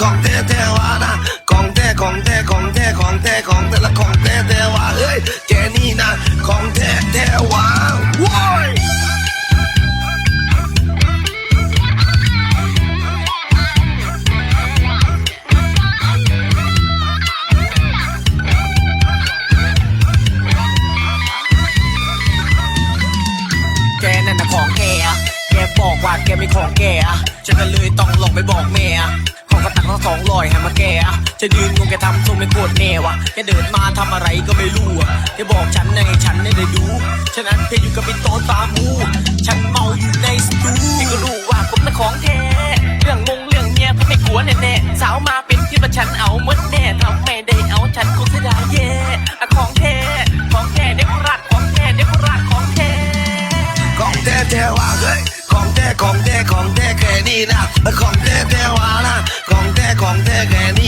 ของแท้แท้วานะของแท้ของแท้ของแท้ของแท้ของแต่ละของแท้แท้วาเฮ้ยแกนี่นะของแท้แท้วาว้ายแกนั่นนะของแกแกบอกว่าแกไม่ของแกฉันก็เลยต้องลองไปบอกแม่ อะของกระตักทั้งสองลอยให้มาแกอะจะยืนงงแกทำทรงไม่โกรแน่วะแกเดินมาทำอะไรก็ไม่รู้อะแกบอกฉันในฉันไม่ได้ดูฉะนั้นแกอยู่กับไอ้โตตามูฉันเมาอยู่ในสตูพี่ก็รู้ว่าผมน่ะของแท้เรื่องมงเรื่องเมียผมไม่กลัวแน่ๆสาวมาเป็นที่ว่าฉันเอาหมดแน่ทำไม่ได้เอาฉันคงเสียดายแย่อะของแท้ของแท้เด็กรัดของแท้เด็กรัดของแท้ของแท้แท้วาเฮ้ยของแท้ของแท้ของแท้แค่นี้นะของแท้แท้วานะ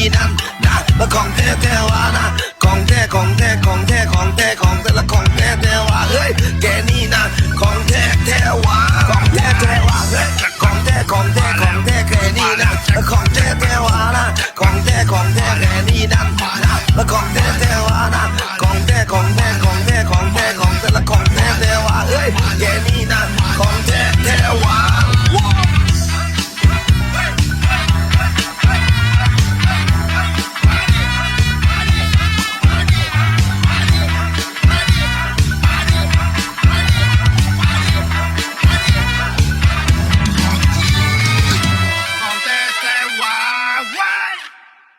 สีดำดาและของแท้แท้วานะของแท้ของแท้ของแท้ของแท้ของแต่ละของแท้แท้วาเฮ้ยแกนี่นะของแท้แท้วาของแท้แท้วาเฮ้ยของแท้ของแท้ของแท้แกนี่นะแลของแท้แท้วานะของแท้ของแท้แกนี่นะและของแท้แท้